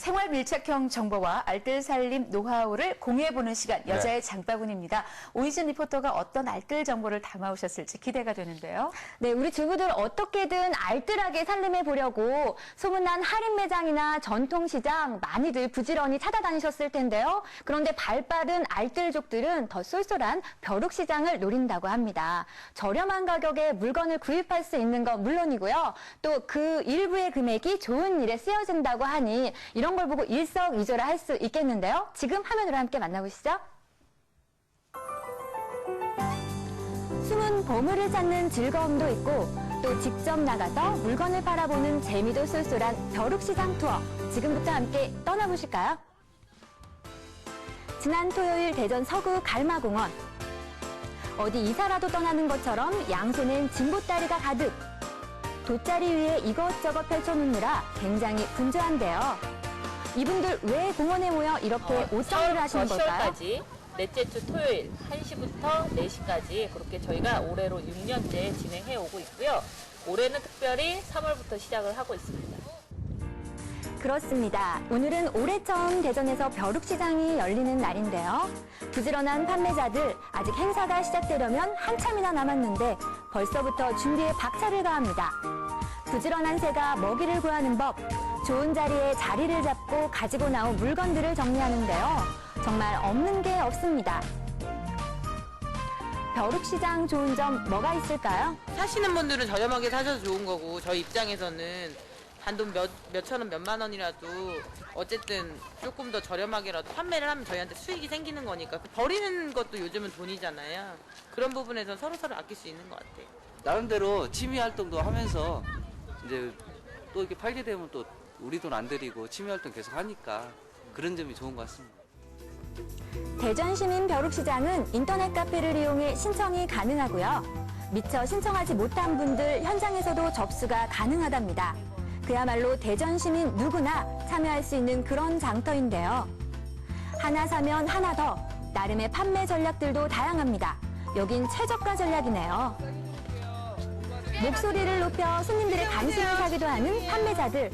생활 밀착형 정보와 알뜰 살림 노하우를 공유해보는 시간 여자의 장바구니입니다. 오이진 리포터가 어떤 알뜰 정보를 담아오셨을지 기대가 되는데요. 네, 우리 주부들 어떻게든 알뜰하게 살림해 보려고 소문난 할인 매장이나 전통시장 많이들 부지런히 찾아다니셨을 텐데요. 그런데 발빠른 알뜰족들은 더 쏠쏠한 벼룩시장을 노린다고 합니다. 저렴한 가격에 물건을 구입할 수 있는 건 물론이고요. 또 그 일부의 금액이 좋은 일에 쓰여진다고 하니 이런 걸 보고 일석이조를 할수 있겠는데요. 지금 화면으로 함께 만나보시죠. 숨은 보물을 찾는 즐거움도 있고 또 직접 나가서 물건을 팔아보는 재미도 쏠쏠한 벼룩시장 투어 지금부터 함께 떠나보실까요? 지난 토요일 대전 서구 갈마공원 어디 이사라도 떠나는 것처럼 양손엔 진보다리가 가득 돗자리 위에 이것저것 펼쳐놓느라 굉장히 분주한데요. 이분들 왜 공원에 모여 이렇게 옷 정리를 하시는 걸까요? 10월까지 넷째 주 토요일 1시부터 4시까지 그렇게 저희가 올해로 6년째 진행해 오고 있고요. 올해는 특별히 3월부터 시작을 하고 있습니다. 그렇습니다. 오늘은 올해 처음 대전에서 벼룩시장이 열리는 날인데요. 부지런한 판매자들 아직 행사가 시작되려면 한참이나 남았는데 벌써부터 준비에 박차를 가합니다. 부지런한 새가 먹이를 구하는 법, 좋은 자리에 자리를 잡고 가지고 나온 물건들을 정리하는데요. 정말 없는 게 없습니다. 벼룩시장 좋은 점 뭐가 있을까요? 사시는 분들은 저렴하게 사셔도 좋은 거고 저희 입장에서는 단돈 몇, 몇천 원, 몇만 원이라도 어쨌든 조금 더 저렴하게라도 판매를 하면 저희한테 수익이 생기는 거니까 버리는 것도 요즘은 돈이잖아요. 그런 부분에서 서로 서로 아낄 수 있는 것 같아요. 나름대로 취미 활동도 하면서 이제 또 이렇게 팔게 되면 또 우리 돈 안 들이고 취미 활동 계속 하니까 그런 점이 좋은 것 같습니다. 대전시민 벼룩시장은 인터넷 카페를 이용해 신청이 가능하고요. 미처 신청하지 못한 분들 현장에서도 접수가 가능하답니다. 그야말로 대전시민 누구나 참여할 수 있는 그런 장터인데요. 하나 사면 하나 더, 나름의 판매 전략들도 다양합니다. 여긴 최저가 전략이네요. 목소리를 높여 손님들의 관심을 사기도 하는 판매자들.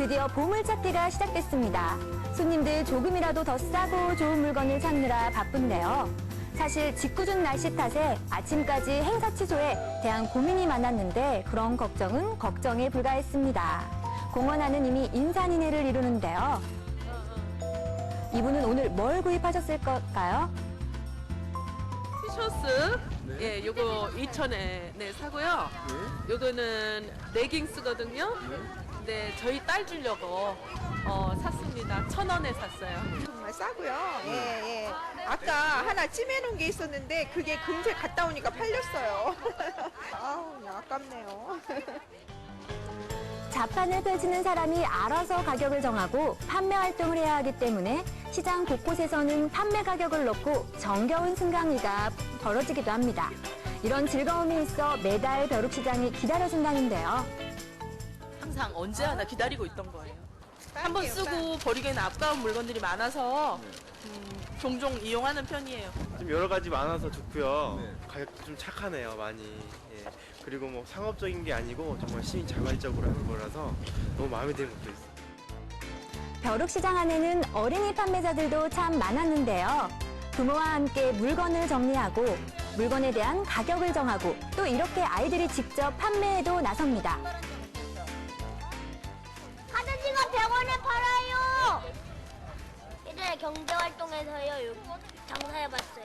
드디어 보물찾기가 시작됐습니다. 손님들 조금이라도 더 싸고 좋은 물건을 찾느라 바쁜데요. 사실 짓궂은 날씨 탓에 아침까지 행사 취소에 대한 고민이 많았는데 그런 걱정은 걱정에 불과했습니다. 공원 안은 이미 인산인해를 이루는데요. 이분은 오늘 뭘 구입하셨을 걸까요? 티셔츠 예 요거 2,000에 네 사고요. 요거는 레깅스거든요. 근데 저희 딸 주려고 어 샀습니다. 1,000원에 샀어요. 정말 싸고요. 예, 예. 아까 하나 찜해놓은 게 있었는데 그게 금세 갔다 오니까 팔렸어요. 아우, 아깝네요. 자판을 펼치는 사람이 알아서 가격을 정하고 판매 활동을 해야 하기 때문에 시장 곳곳에서는 판매 가격을 놓고 정겨운 승강기가 벌어지기도 합니다. 이런 즐거움이 있어 매달 벼룩시장이 기다려진다는데요. 항상 언제 하나 기다리고 있던 거예요. 한 번 쓰고 버리기에는 아까운 물건들이 많아서 음, 종종 이용하는 편이에요. 좀 여러 가지 많아서 좋고요. 가격도 좀 착하네요, 많이. 예. 그리고 뭐 상업적인 게 아니고 정말 시민 자발적으로 하는 거라서 너무 마음에 드는 것도 있어요. 벼룩시장 안에는 어린이 판매자들도 참 많았는데요. 부모와 함께 물건을 정리하고 물건에 대한 가격을 정하고 또 이렇게 아이들이 직접 판매에도 나섭니다. 활동에서요. 요 장사해봤어요.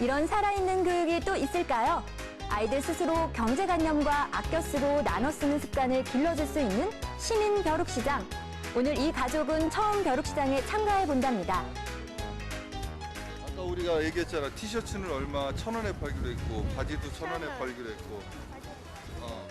이런 살아있는 교육이 또 있을까요? 아이들 스스로 경제관념과 아껴 쓰고 나눠 쓰는 습관을 길러줄 수 있는 시민 벼룩시장. 오늘 이 가족은 처음 벼룩시장에 참가해 본답니다. 아까 우리가 얘기했잖아 티셔츠는 얼마 천 원에 팔기로 했고 바지도 천 원에 팔기로 했고 어.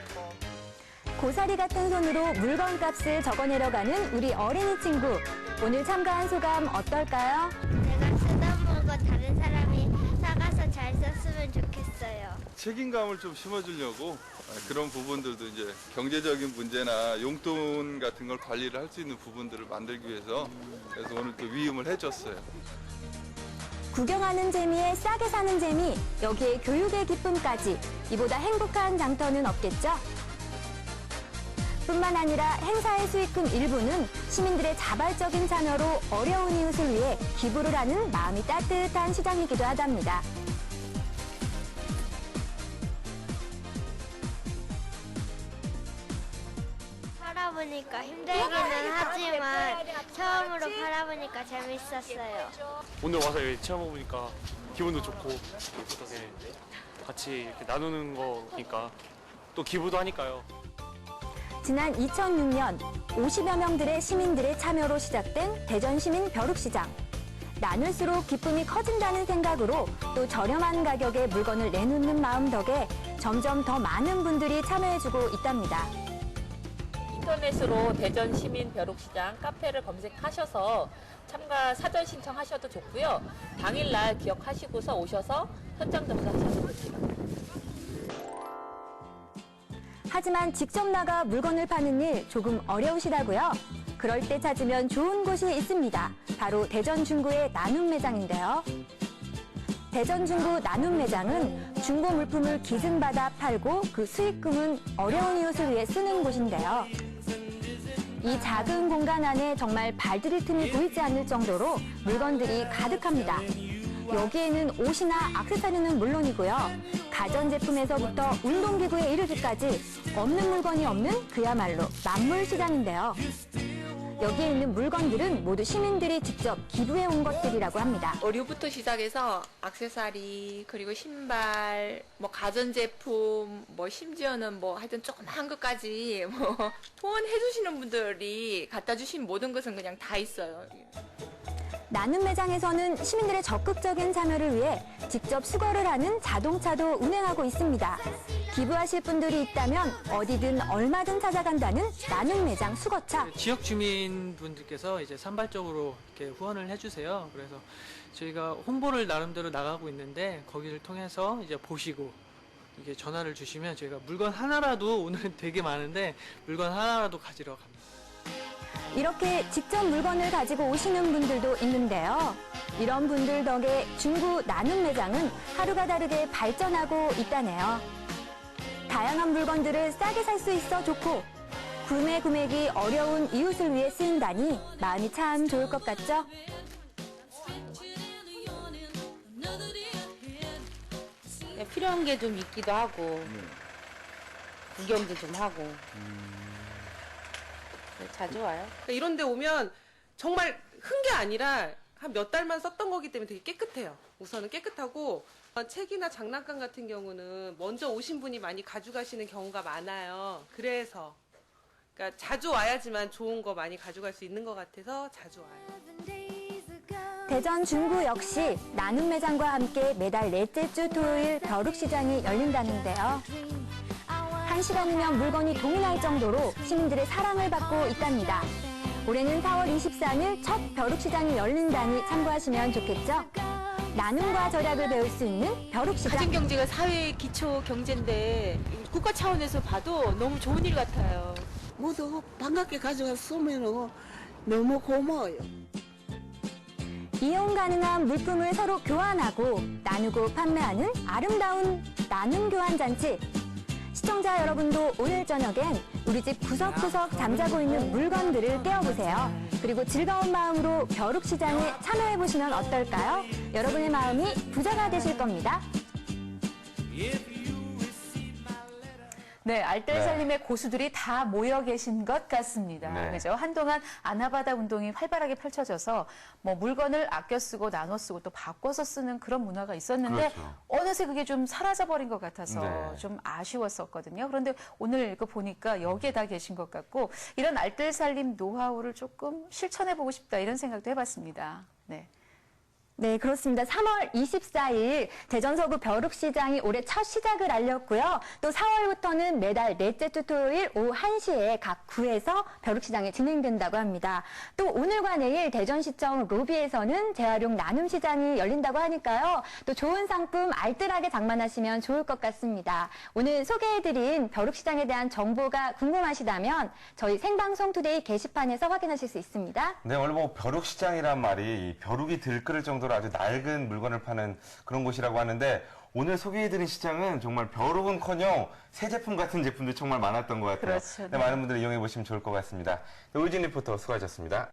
고사리 같은 손으로 물건값을 적어내려가는 우리 어린이 친구. 오늘 참가한 소감 어떨까요? 제가 쓰던 물건 다른 사람이 사가서 잘 썼으면 좋겠어요. 책임감을 좀 심어주려고 아, 그런 부분들도 이제 경제적인 문제나 용돈 같은 걸 관리를 할 수 있는 부분들을 만들기 위해서 그래서 오늘 또 위임을 해줬어요. 구경하는 재미에 싸게 사는 재미, 여기에 교육의 기쁨까지 이보다 행복한 장터는 없겠죠? 뿐만 아니라 행사의 수익금 일부는 시민들의 자발적인 참여로 어려운 이웃을 위해 기부를 하는 마음이 따뜻한 시장이기도 하답니다. 팔아보니까 힘들기는 하지만 처음으로 팔아보니까 재밌었어요. 오늘 와서 여기 체험해보니까 기분도 좋고 같이 이렇게 나누는 거니까 또 기부도 하니까요. 지난 2006년 50여 명들의 시민들의 참여로 시작된 대전시민 벼룩시장. 나눌수록 기쁨이 커진다는 생각으로 또 저렴한 가격에 물건을 내놓는 마음 덕에 점점 더 많은 분들이 참여해주고 있답니다. 인터넷으로 대전 시민 벼룩시장 카페를 검색하셔서 참가 사전 신청하셔도 좋고요. 당일날 기억하시고서 오셔서 현장 점검하셔도 됩니다. 하지만 직접 나가 물건을 파는 일 조금 어려우시다고요? 그럴 때 찾으면 좋은 곳이 있습니다. 바로 대전 중구의 나눔 매장인데요. 대전 중구 나눔 매장은 중고 물품을 기증받아 팔고 그 수익금은 어려운 이웃을 위해 쓰는 곳인데요. 이 작은 공간 안에 정말 발디딜 틈이 보이지 않을 정도로 물건들이 가득합니다. 여기에는 옷이나 액세서리는 물론이고요. 가전제품에서부터 운동기구에 이르기까지 없는 물건이 없는 그야말로 만물 시장인데요. 여기에 있는 물건들은 모두 시민들이 직접 기부해 온 것들이라고 합니다. 의류부터 시작해서 액세서리 그리고 신발 뭐 가전제품 뭐 심지어는 뭐 하여튼 조그만 것까지 뭐 후원해 주시는 분들이 갖다 주신 모든 것은 그냥 다 있어요. 나눔 매장에서는 시민들의 적극적인 참여를 위해 직접 수거를 하는 자동차도 운행하고 있습니다. 기부하실 분들이 있다면 어디든 얼마든 찾아간다는 나눔 매장 수거차. 지역 주민분들께서 이제 산발적으로 이렇게 후원을 해주세요. 그래서 저희가 홍보를 나름대로 나가고 있는데 거기를 통해서 이제 보시고 이게 전화를 주시면 저희가 물건 하나라도 오늘은 되게 많은데 물건 하나라도 가지러 갑니다. 이렇게 직접 물건을 가지고 오시는 분들도 있는데요. 이런 분들 덕에 중구 나눔 매장은 하루가 다르게 발전하고 있다네요. 다양한 물건들을 싸게 살 수 있어 좋고 구매 금액이 어려운 이웃을 위해 쓰인다니 마음이 참 좋을 것 같죠? 그냥 필요한 게 좀 있기도 하고 구경도 좀 하고 네, 자주 와요. 그러니까 이런 데 오면 정말 흔 게 아니라 한 몇 달만 썼던 거기 때문에 되게 깨끗해요. 우선은 깨끗하고 어, 책이나 장난감 같은 경우는 먼저 오신 분이 많이 가져가시는 경우가 많아요. 그래서 그러니까 자주 와야지만 좋은 거 많이 가져갈 수 있는 것 같아서 자주 와요. 대전 중구 역시 나눔 매장과 함께 매달 넷째 주 토요일 벼룩시장이 열린다는데요. 한 시간이면 물건이 동일할 정도로 시민들의 사랑을 받고 있답니다. 올해는 4월 23일 첫 벼룩시장이 열린다니 참고하시면 좋겠죠? 나눔과 절약을 배울 수 있는 벼룩시장. 가정경제가 사회의 기초 경제인데 국가 차원에서 봐도 너무 좋은 일 같아요. 모두 반갑게 가져갔으면 너무 고마워요. 이용 가능한 물품을 서로 교환하고 나누고 판매하는 아름다운 나눔 교환 잔치. 시청자 여러분도 오늘 저녁엔 우리 집 구석구석 잠자고 있는 물건들을 떼어보세요. 그리고 즐거운 마음으로 벼룩시장에 참여해보시면 어떨까요? 여러분의 마음이 부자가 되실 겁니다. 네, 알뜰살림의 고수들이 다 모여 계신 것 같습니다. 네. 그죠? 한동안 아나바다 운동이 활발하게 펼쳐져서 뭐 물건을 아껴 쓰고 나눠 쓰고 또 바꿔서 쓰는 그런 문화가 있었는데 그렇죠. 어느새 그게 좀 사라져 버린 것 같아서 네. 좀 아쉬웠었거든요. 그런데 오늘 이거 보니까 여기에 다 계신 것 같고 이런 알뜰살림 노하우를 조금 실천해 보고 싶다 이런 생각도 해봤습니다. 네. 네, 그렇습니다. 3월 24일 대전 서구 벼룩시장이 올해 첫 시작을 알렸고요. 또 4월부터는 매달 넷째 주 토요일 오후 1시에 각 구에서 벼룩시장이 진행된다고 합니다. 또 오늘과 내일 대전시청 로비에서는 재활용 나눔시장이 열린다고 하니까요. 또 좋은 상품 알뜰하게 장만하시면 좋을 것 같습니다. 오늘 소개해드린 벼룩시장에 대한 정보가 궁금하시다면 저희 생방송 투데이 게시판에서 확인하실 수 있습니다. 네, 오늘 뭐 벼룩시장이란 말이 이 벼룩이 들끓을 정도로 아주 낡은 물건을 파는 그런 곳이라고 하는데 오늘 소개해드린 시장은 정말 벼룩은커녕 새 제품 같은 제품들이 정말 많았던 것 같아요. 그렇죠. 네, 많은 분들이 이용해 보시면 좋을 것 같습니다. 네, 오이진 리포터 수고하셨습니다.